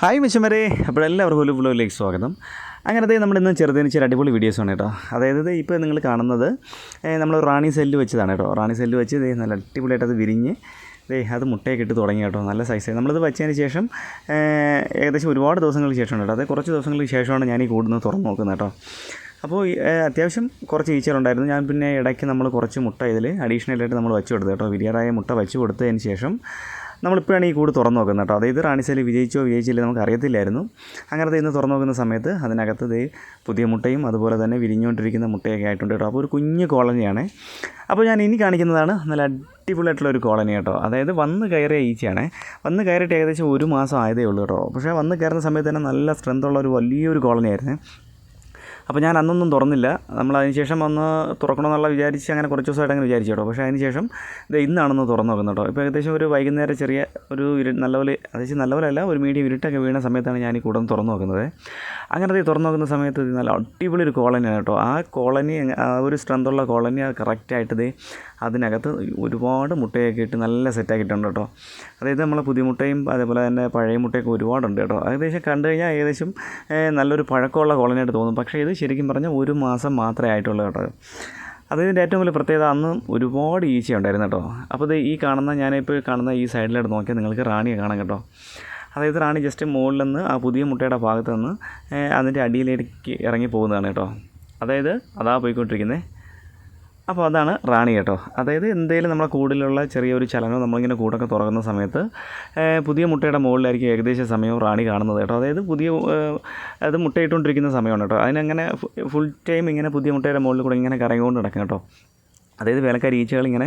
Hi മിച്ചമരെ. അപ്പോൾ എല്ലാവർക്കും ഒരു വ്ലോഗിലേക്ക് സ്വാഗതം. അങ്ങനത്തെ നമ്മൾ ഇന്ന് ചെറുതിന് ചെറിയ അടിപൊളി വീഡിയോസ് ആണ് കേട്ടോ. അതായത് ഇപ്പോൾ നിങ്ങൾ കാണുന്നത് നമ്മൾ റാണി സെല്ല് വെച്ചതാണ് കേട്ടോ. റാണി സെല്ല് വെച്ച് ഇതേ നല്ല അടിപൊളിയായിട്ട് അത് വിരിഞ്ഞ് ദേ അത് മുട്ടയൊക്കെ ഇട്ട് തുടങ്ങി കേട്ടോ. നല്ല സൈസ് നമ്മളിത് വെച്ചതിന് ശേഷം ഏകദേശം ഒരുപാട് ദിവസങ്ങൾക്ക് ശേഷമാണ് കേട്ടോ. അത് കുറച്ച് ദിവസങ്ങൾക്ക് ശേഷമാണ് ഞാൻ ഈ കൂടുന്നത് തുറന്ന് നോക്കുന്നത് കേട്ടോ. അപ്പോൾ അത്യാവശ്യം കുറച്ച് ഈച്ചകളുണ്ടായിരുന്നു ഞാൻ പിന്നെ ഇടയ്ക്ക് നമ്മൾ കുറച്ച് മുട്ട ഇതിൽ അഡീഷണലായിട്ട് നമ്മൾ വെച്ച് കൊടുത്തു കേട്ടോ. വിരിയാറായ മുട്ട വെച്ച് കൊടുത്തതിന് ശേഷം നമ്മളിപ്പോഴാണ് ഈ കൂട് തുറന്നു നോക്കുന്നത് കേട്ടോ. അതായത് റാണിശാലി വിജയിച്ചോ വിജയിച്ചില്ല നമുക്ക് അറിയത്തില്ലായിരുന്നു അങ്ങനത്തെ ഇന്ന് തുറന്നു നോക്കുന്ന സമയത്ത് അതിനകത്ത് ദേ പുതിയ മുട്ടയും അതുപോലെ തന്നെ വിരിഞ്ഞുകൊണ്ടിരിക്കുന്ന മുട്ടയൊക്കെ ആയിട്ടുണ്ട് കേട്ടോ. അപ്പോൾ ഒരു കുഞ്ഞ് കോളനിയാണ്. അപ്പോൾ ഞാൻ ഇനി കാണിക്കുന്നതാണ് നല്ല അടിപൊളിയായിട്ടുള്ള ഒരു കോളനി കേട്ടോ. അതായത് വന്ന് കയറിയ ഈച്ചയാണ്. വന്ന് കയറിയിട്ട് ഏകദേശം ഒരു മാസം ആയതേ ഉള്ളൂ കേട്ടോ. പക്ഷേ വന്ന് കയറുന്ന സമയത്ത് തന്നെ നല്ല സ്ട്രെങ്ത് ഉള്ള ഒരു വലിയൊരു കോളനിയായിരുന്നു. അപ്പോൾ ഞാൻ അന്നൊന്നും തുറന്നില്ല. നമ്മൾ അതിനുശേഷം വന്ന് തുറക്കണമെന്നുള്ള വിചാരിച്ച് അങ്ങനെ കുറച്ച് ദിവസമായിട്ട് അങ്ങനെ വിചാരിച്ചു കേട്ടോ. പക്ഷേ അതിനുശേഷം ഇത് ഇന്നാണെന്ന് തുറന്നു നോക്കുന്നത് കേട്ടോ. ഇപ്പോൾ ഏകദേശം ഒരു വൈകുന്നേരം ചെറിയ ഒരു ഇരു നല്ലപോലെ അതായത് നല്ലപോലെ അല്ല ഒരു മീഡിയം ഇരുട്ടൊക്കെ വീണ സമയത്താണ് ഞാൻ ഈ കൂടുതൽ തുറന്നു നോക്കുന്നത്. അങ്ങനെ തുറന്നു നോക്കുന്ന സമയത്ത് നല്ല അടിപൊളി ഒരു കോളനിയാണ് കേട്ടോ. ആ കോളനി ഒരു സ്ട്രെങ്തുള്ള കോളനി അത് കറക്റ്റായിട്ട് അതിനകത്ത് ഒരുപാട് മുട്ടയൊക്കെ ഇട്ട് നല്ല സെറ്റാക്കിയിട്ടുണ്ട് കേട്ടോ. അതായത് നമ്മളെ പുതിയ മുട്ടയും അതേപോലെ തന്നെ പഴയ മുട്ടയൊക്കെ ഒരുപാടുണ്ട് കേട്ടോ. ഏകദേശം കണ്ടു കഴിഞ്ഞാൽ ഏകദേശം നല്ലൊരു പഴക്കമുള്ള കോളനിയായിട്ട് തോന്നും. പക്ഷേ ഇത് ശരിക്കും പറഞ്ഞാൽ ഒരു മാസം മാത്രമേ ആയിട്ടുള്ളൂ കേട്ടോ. അതിന്റെ ഏറ്റവും വലിയ പ്രത്യേകത അന്ന് ഒരുപാട് ഈച്ച ഉണ്ടായിരുന്നു കേട്ടോ. അപ്പോൾ ഈ കാണുന്ന ഞാനിപ്പോൾ കാണുന്ന ഈ സൈഡിലോട്ട് നോക്കിയാൽ നിങ്ങൾക്ക് റാണിയെ കാണാം കേട്ടോ. അതായത് റാണി ജസ്റ്റ് മുകളിൽ നിന്ന് ആ പുതിയ മുട്ടയുടെ ഭാഗത്ത് നിന്ന് അതിന്റെ അടിയിലേക്ക് ഇറങ്ങി പോകുന്നതാണ് കേട്ടോ. അതായത് അതാ പോയിക്കൊണ്ടിരിക്കുന്നത് അപ്പോൾ അതാണ് റാണി കേട്ടോ. അതായത് എന്തെങ്കിലും നമ്മളെ കൂടിലുള്ള ചെറിയൊരു ചലനം നമ്മളിങ്ങനെ കൂടൊക്കെ തുറക്കുന്ന സമയത്ത് പുതിയ മുട്ടയുടെ മുകളിലായിരിക്കും ഏകദേശം സമയവും റാണി കാണുന്നത് കേട്ടോ. അതായത് പുതിയ അത് മുട്ടയിട്ടുകൊണ്ടിരിക്കുന്ന സമയമാണ് കേട്ടോ. അതിനങ്ങനെ ഫുൾ ടൈം ഇങ്ങനെ പുതിയ മുട്ടയുടെ മുകളിൽ കൂടെ ഇങ്ങനെ കറങ്ങിക്കൊണ്ട് നടക്കും കേട്ടോ. അതായത് വേലക്കാരി ഈച്ചകൾ ഇങ്ങനെ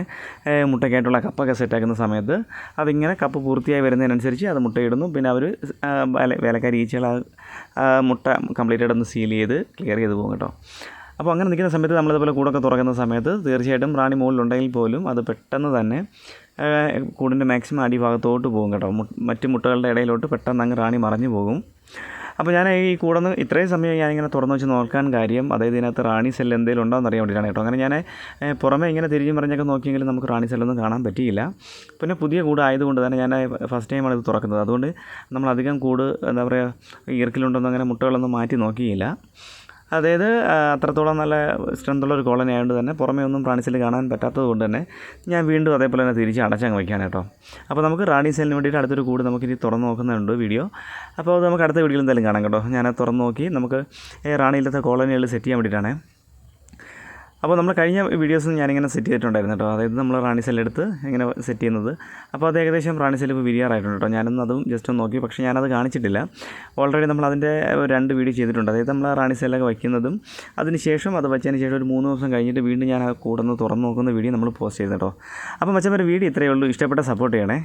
മുട്ടയ്ക്കായിട്ടുള്ള കപ്പൊക്കെ സെറ്റാക്കുന്ന സമയത്ത് അതിങ്ങനെ കപ്പ് പൂർത്തിയായി വരുന്നതിനനുസരിച്ച് അത് മുട്ടയിടുന്നു. പിന്നെ അവർ വേലക്കാരി ഈച്ചകൾ ആ മുട്ട കംപ്ലീറ്റ് ആയിട്ടൊന്ന് സീൽ ചെയ്ത് ക്ലിയർ ചെയ്ത് പോകും കേട്ടോ. അപ്പോൾ അങ്ങനെ നിൽക്കുന്ന സമയത്ത് നമ്മളിതുപോലെ കൂടൊക്കെ തുറക്കുന്ന സമയത്ത് തീർച്ചയായിട്ടും റാണി മുകളിലുണ്ടെങ്കിൽ പോലും അത് പെട്ടെന്ന് തന്നെ കൂടിന്റെ മാക്സിമം അടിഭാഗത്തോട്ട് പോകും കേട്ടോ. മറ്റ് മുട്ടകളുടെ ഇടയിലോട്ട് പെട്ടെന്ന് അങ്ങ് റാണി മറഞ്ഞു പോകും. അപ്പോൾ ഞാൻ ഈ കൂടെ ഇത്രയും സമയം ഞാനിങ്ങനെ തുറന്നു വെച്ച് നോക്കാൻ കാര്യം അതായത് ഇതിനകത്ത് റാണി സെല്ല് എന്തെങ്കിലും ഉണ്ടോ എന്ന് അറിയാൻ വേണ്ടിയിട്ടാണ് കേട്ടോ. അങ്ങനെ ഞാൻ പുറമേ പുറമെ ഇങ്ങനെ തിരിഞ്ഞു പറഞ്ഞൊക്കെ നോക്കിയെങ്കിലും നമുക്ക് റാണി സെല്ലൊന്നും കാണാൻ പറ്റിയില്ല. പിന്നെ പുതിയ കൂട് ആയതുകൊണ്ട് തന്നെ ഞാൻ ഫസ്റ്റ് ടൈമാണ് ഇത് തുറക്കുന്നത്. അതുകൊണ്ട് നമ്മൾ അധികം കൂട് എന്താ പറയുക ഈർക്കിലുണ്ടോന്ന് അങ്ങനെ മുട്ടകളൊന്നും മാറ്റി നോക്കിയില്ല. അതായത് അത്രത്തോളം നല്ല സ്ട്രെങ്ത് ഉള്ള ഒരു കോളനി ആയതുകൊണ്ട് തന്നെ പുറമേ ഒന്നും റാണിസെൽ കാണാൻ പറ്റാത്തത് കൊണ്ട് തന്നെ ഞാൻ വീണ്ടും അതേപോലെ തന്നെ തിരിച്ച് അടച്ചങ്ങ് വയ്ക്കാൻ കേട്ടോ അപ്പോൾ നമുക്ക് റാണി സെല്ലിന് വേണ്ടിയിട്ട് അടുത്തൊരു കൂട് നമുക്ക് ഇനി തുറന്ന് നോക്കുന്നുണ്ട് വീഡിയോ. അപ്പോൾ നമുക്ക് അടുത്ത വീഡിയോയിൽ എന്തായാലും കാണാം കേട്ടോ. ഞാൻ തുറന്ന് നോക്കി നമുക്ക് റാണി റാണിയിലത്തെ കോളനികൾ സെറ്റ് ചെയ്യാൻ വേണ്ടിയിട്ടാണ്. അപ്പോൾ നമ്മൾ കഴിഞ്ഞ വീഡിയോസ് ഞാനിങ്ങനെ സെറ്റ് ചെയ്തിട്ടുണ്ടായിരുന്നു കേട്ടോ. അതായത് നമ്മൾ റാണി സെല്ല് എടുത്ത് ഇങ്ങനെ സെറ്റ് ചെയ്യുന്നത്. അപ്പോൾ അത് ഏകദേശം റാണി സെല്ല് ഇപ്പോൾ വിരിയാറായിട്ടുണ്ട് കേട്ടോ. ഞാനൊന്നും അതും ജസ്റ്റ് ഒന്ന് നോക്കി. പക്ഷേ ഞാനത് കാണിച്ചിട്ടില്ല. ഓൾറെഡി നമ്മൾ അതിന്റെ രണ്ട് വീഡിയോ ചെയ്തിട്ടുണ്ട്. അതായത് നമ്മൾ റാണി സെല്ലൊക്കെ വയ്ക്കുന്നതും അതിന് ശേഷം അത് വെച്ചതിന് ശേഷം ഒരു മൂന്ന് ദിവസം കഴിഞ്ഞിട്ട് വീണ്ടും ഞാൻ ആ കൂടെ തുറന്ന് നോക്കുന്ന വീഡിയോ നമ്മൾ പോസ്റ്റ് ചെയ്തു കേട്ടോ. അപ്പോൾ മച്ചന്മാരെ വീഡിയോ ഇത്രയേ ഉള്ളൂ. ഇഷ്ടപ്പെട്ട സപ്പോർട്ട് ചെയ്യണേ.